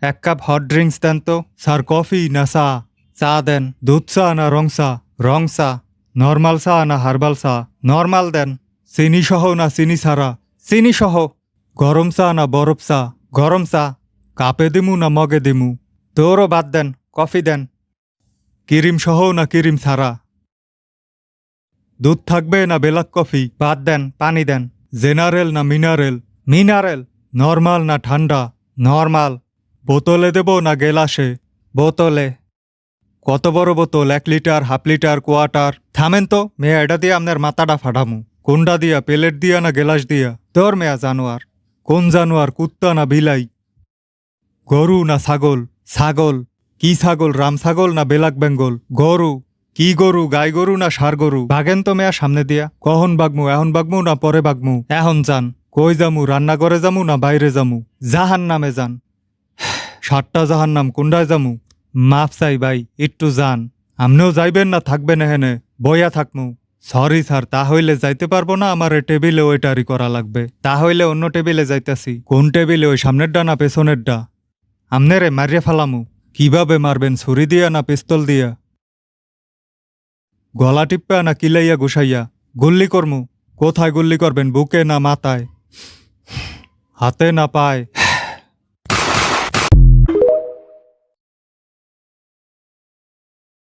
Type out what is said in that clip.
এক cup hot drinks দেন তো। Sir, coffee না চা? চা দেন। দুধ চা না রং চা? রং চা। নর্মাল চা না হার্বাল চা? নর্মাল দেন। চিনি সহ না চিনি ছাড়া? চিনি সহ। গরম চা না বরফ চা? গরম চা। কাপে দিমু না মগে দিমু? তোরও বাদ দেন, কফি দেন। কিরিম সহ না কিরিম ছাড়া? দুধ থাকবে না বেলাক কফি? বাদ দেন, পানি দেন। জেনারেল না মিনারেল? মিনারেল। নর্মাল না ঠান্ডা? নর্মাল। বোতলে দেব না গেলাসে? বোতলে। কত বড় বোতল? এক লিটার হাফ লিটার কোয়াটার? থামেন তো মেয়া এটা দিয়ে আপনার মাথাটা ফাটামু। কোনটা দিয়া প্লেট দিয়া না গেলাস দিয়া? তোর মেয়া জানোয়ার। কোন জানোয়ার কুত্তা না বিলাই? গরু না ছাগল? ছাগল। কি ছাগল রাম ছাগল না বেলাক বেঙ্গল? গরু। কি গরু গাই গরু না সার গরু? বাগেন তো মেয়া সামনে দিয়া। কহন বাগমু এখন বাগমু না পরে বাগমু এখন যান। কই যামু রান্না করে যামু না বাইরে যামু? জাহান নামে যান। সাতটা জাহান নাম কুন্ডায় যামু। মাফ চাই ভাই, একটু যান। আমনেও যাইবেন না, থাকবেন এহেনে। বইয়া থাকমু। সরি স্যার তা হইলে যাইতে পারব না, আমার টেবিলে ওইটারি করা লাগবে। তা হইলে অন্য টেবিলে যাইতাছি। কোন টেবিলে? ওই সামনেরটা না পেছনের ডা? পেছনেরটা আমনেরে মারিয়া ফালামু। কীভাবে মারবেন? ছুরি দিয়া না পিস্তল দিয়া? গলা টিপ্পা না কিলাইয়া গুসাইয়া গুল্লি করমু। কোথায় গুল্লি করবেন? বুকে না মাথায়? হাতে না পায়?